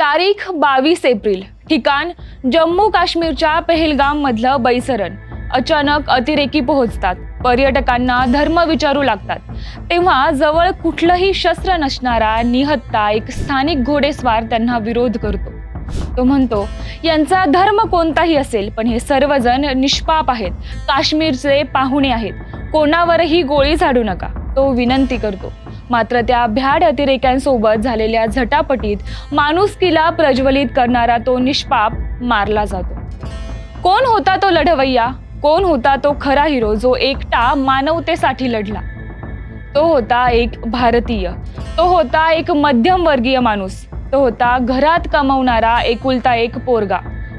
तारीख बावीस एप्रिल ठिकाण जम्मू काश्मीरच्या पेहलगाम मधलं बैसरण. अचानक अतिरेकी पोहोचतात. पर्यटकांना धर्म विचारू लागतात. तेव्हा जवळ कुठलंही शस्त्र नसणारा निहत्ता एक स्थानिक घोडेस्वार त्यांना विरोध करतो. तो म्हणतो यांचा धर्म कोणताही असेल पण हे सर्वजण निष्पाप आहेत. काश्मीरचे पाहुणे आहेत. कोणावरही गोळी झाडू नका. तो विनंती करतो. मात्र त्या भ्याड अतिरेक्यांसोबत झालेल्या झटापटीत माणुसकीला प्रज्वलित करणारा तो निष्पाप मारला जातो. कोण होता तो लढवय्या? कोण होता तो खरा हिरो जो एकटा मानवतेसाठी लढला? तो होता एक भारतीय. तो होता एक मध्यमवर्गीय माणूस. तो होता घरात कमवणारा एकुलता एक पोरगा.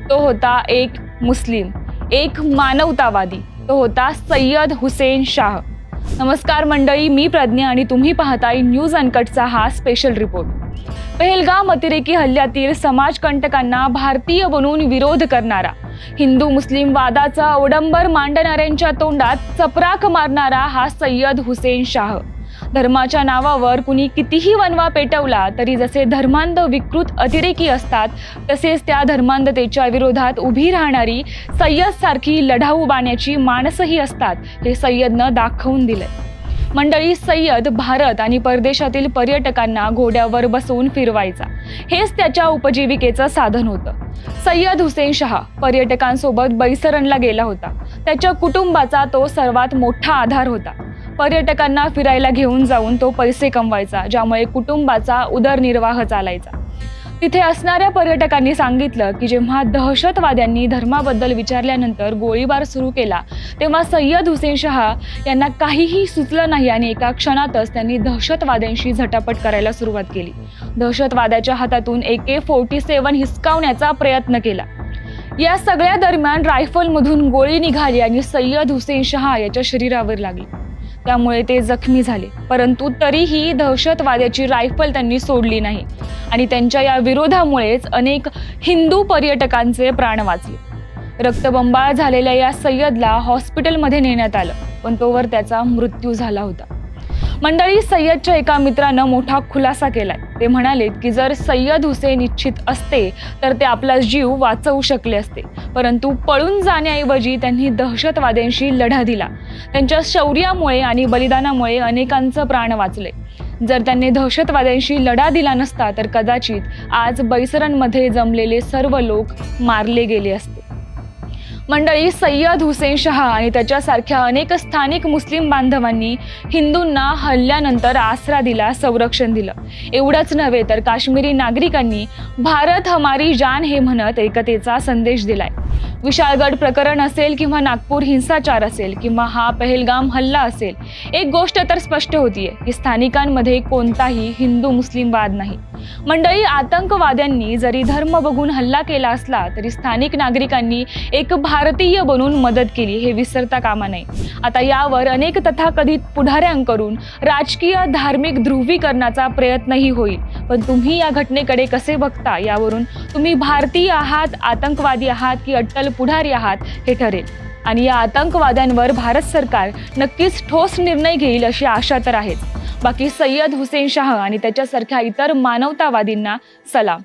तो होता एक मुस्लिम एक मानवतावादी. तो होता सय्यद हुसेन शाह. नमस्कार मंडळी मी प्रज्ञा आणि तुम्ही पाहताय न्यूज अनकटचा हा स्पेशल रिपोर्ट पहलगाम अतिरेकी हल्ल्यातील समाजकंटकांना भारतीय बनून विरोध करणारा हिंदू मुस्लिम वादाचा अवडंबर मांडणाऱ्यांच्या तोंडात चपराक मारणारा हा सय्यद हुसेन शाह. धर्माच्या नावावर कुणी कितीही वनवा पेटवला तरी जसे धर्मांध विकृत अतिरेकी असतात तसेच त्या धर्मांधतेच्या विरोधात उभी राहणारी सय्यद सारखी लढाऊ बाण्याची माणसंही असतात हे सय्यदनं दाखवून दिलंय. मंडळी सय्यद भारत आणि परदेशातील पर्यटकांना घोड्यावर बसवून फिरवायचा. हेच त्याच्या उपजीविकेचं साधन होतं. सय्यद हुसेन शहा पर्यटकांसोबत बैसरणला गेला होता. त्याच्या कुटुंबाचा तो सर्वात मोठा आधार होता. पर्यटकांना फिरायला घेऊन जाऊन तो पैसे कमवायचा ज्यामुळे कुटुंबाचा उदरनिर्वाह चालायचा. तिथे असणाऱ्या पर्यटकांनी सांगितलं की जेव्हा दहशतवाद्यांनी धर्माबद्दल विचारल्यानंतर गोळीबार सुरू केला तेव्हा सय्यद हुसेन शहा यांना काहीही सुचलं नाही आणि एका क्षणातच त्यांनी दहशतवाद्यांशी झटापट करायला सुरुवात केली. दहशतवाद्याच्या हातातून ए के फोर्टी सेवन हिसकावण्याचा प्रयत्न केला. या सगळ्या दरम्यान रायफलमधून गोळी निघाली आणि सय्यद हुसेन शहा याच्या शरीरावर लागली. त्यामुळे ते जखमी झाले. परंतु तरीही दहशतवाद्याची रायफल त्यांनी सोडली नाही. आणि त्यांच्या या विरोधामुळेच अनेक हिंदू पर्यटकांचे प्राण वाचले. रक्तबंबाळ झालेल्या या सय्यदला हॉस्पिटलमध्ये नेण्यात आलं पण तोवर त्याचा मृत्यू झाला होता. मंडळी सय्यदच्या एका मित्रानं मोठा खुलासा केलाय. ते म्हणालेत की जर सय्यद हुसेन इच्छित असते तर ते आपला जीव वाचवू शकले असते. परंतु पळून जाण्याऐवजी त्यांनी दहशतवाद्यांशी लढा दिला. त्यांच्या शौर्यामुळे आणि बलिदानामुळे अनेकांचं प्राण वाचले. जर त्यांनी दहशतवाद्यांशी लढा दिला नसता तर कदाचित आज बैसरणमध्ये जमलेले सर्व लोक मारले गेले असते. मंडळी सय्यद हुसेन शहा आणि त्याच्यासारख्या अनेक स्थानिक मुस्लिम बांधवांनी हिंदूंना हल्ल्यानंतर आसरा दिला संरक्षण दिलं. एवढंच नव्हे तर काश्मीरी नागरिकांनी भारत हमारी जान हे म्हणत एकतेचा संदेश दिलाय. विशाळगड प्रकरण असेल किंवा नागपूर हिंसाचार असेल किंवा हा पहलगाम हल्ला असेल एक गोष्ट तर स्पष्ट होतीये की स्थानिकांमध्ये कोणताही हिंदू मुस्लिम वाद नाही. मंडळी आतंकवाद्यांनी जरी धर्म बघून हल्ला केला असला तरी स्थानिक नागरिकांनी एक भारतीय बनून मदत केली हे विसरता कामा नये. आता यावर अनेक तथाकथित पुढाऱ्यांकडून राजकीय धार्मिक ध्रुवीकरणाचा प्रयत्नही होईल. पण तुम्ही या घटनेकडे कसे बघता यावरून तुम्ही भारतीय आहात आतंकवादी आहात की अट्टल पुढारी आहात हे ठरेल. आणि या आतंकवाद्यांवर भारत सरकार नक्कीच ठोस निर्णय घेईल अशी आशा तर आहेच. बाकी सय्यद हुसेन शाह आणि त्याच्यासारख्या इतर मानवतावादींना सलाम.